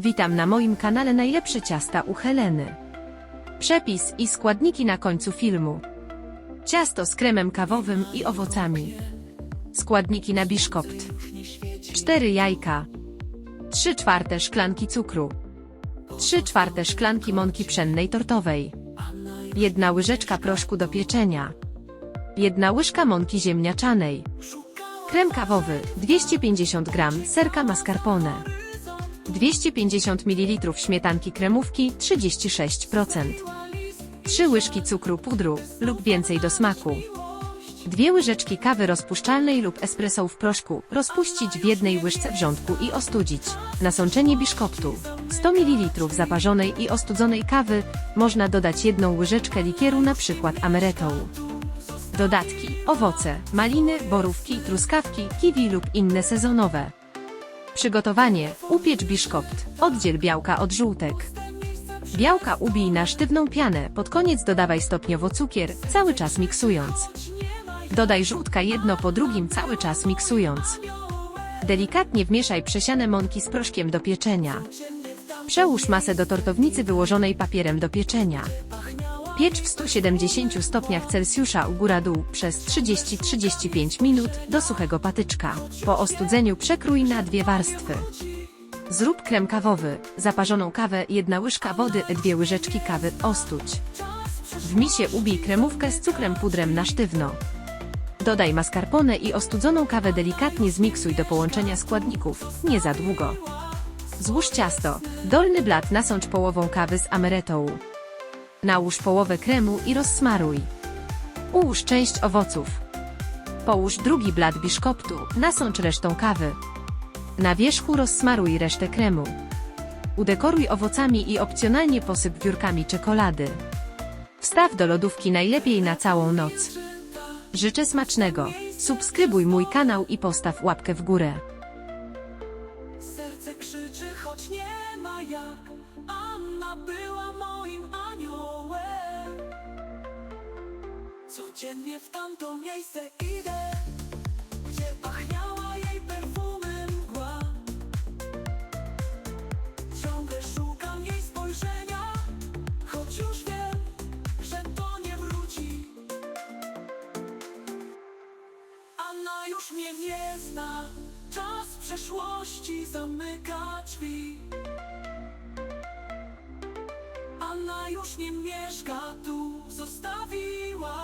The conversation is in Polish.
Witam na moim kanale Najlepsze ciasta u Heleny. Przepis i składniki na końcu filmu. Ciasto z kremem kawowym i owocami. Składniki na biszkopt. 4 jajka. 3 czwarte szklanki cukru. 3 czwarte szklanki mąki pszennej tortowej. 1 łyżeczka proszku do pieczenia. 1 łyżka mąki ziemniaczanej. Krem kawowy 250 g serka mascarpone. 250 ml śmietanki kremówki 36%. 3 łyżki cukru pudru lub więcej do smaku. 2 łyżeczki kawy rozpuszczalnej lub espresso w proszku rozpuścić w jednej łyżce wrzątku i ostudzić. Nasączenie biszkoptu. 100 ml zaparzonej i ostudzonej kawy można dodać jedną łyżeczkę likieru przykład amaretto. Dodatki: owoce, maliny, borówki, truskawki, kiwi lub inne sezonowe. Przygotowanie: upiecz biszkopt. Oddziel białka od żółtek. Białka ubij na sztywną pianę, pod koniec dodawaj stopniowo cukier, cały czas miksując. Dodaj żółtka jedno po drugim cały czas miksując. Delikatnie wmieszaj przesiane mąki z proszkiem do pieczenia. Przełóż masę do tortownicy wyłożonej papierem do pieczenia. Piecz w 170 stopniach Celsjusza u góra-dół przez 30-35 minut do suchego patyczka. Po ostudzeniu przekrój na dwie warstwy. Zrób krem kawowy. Zaparzoną kawę, jedna łyżka wody, dwie łyżeczki kawy, ostudź. W misie ubij kremówkę z cukrem pudrem na sztywno. Dodaj mascarpone i ostudzoną kawę delikatnie zmiksuj do połączenia składników, nie za długo. Złóż ciasto. Dolny blat nasącz połową kawy z amaretto. Nałóż połowę kremu i rozsmaruj. Ułóż część owoców. Połóż drugi blat biszkoptu, nasącz resztą kawy. Na wierzchu rozsmaruj resztę kremu. Udekoruj owocami i opcjonalnie posyp wiórkami czekolady. Wstaw do lodówki najlepiej na całą noc. Życzę smacznego. Subskrybuj mój kanał i postaw łapkę w górę. Krzyczy, choć nie ma jak. Anna była moim aniołem. Codziennie w tamto miejsce idę Gdzie pachniała jej perfumem mgła. Ciągle szukam jej spojrzenia Choć już wiem, że to nie wróci. Anna już mnie nie zna Czas przeszłości zamyka drzwi. Anna już nie mieszka tu Zostawiła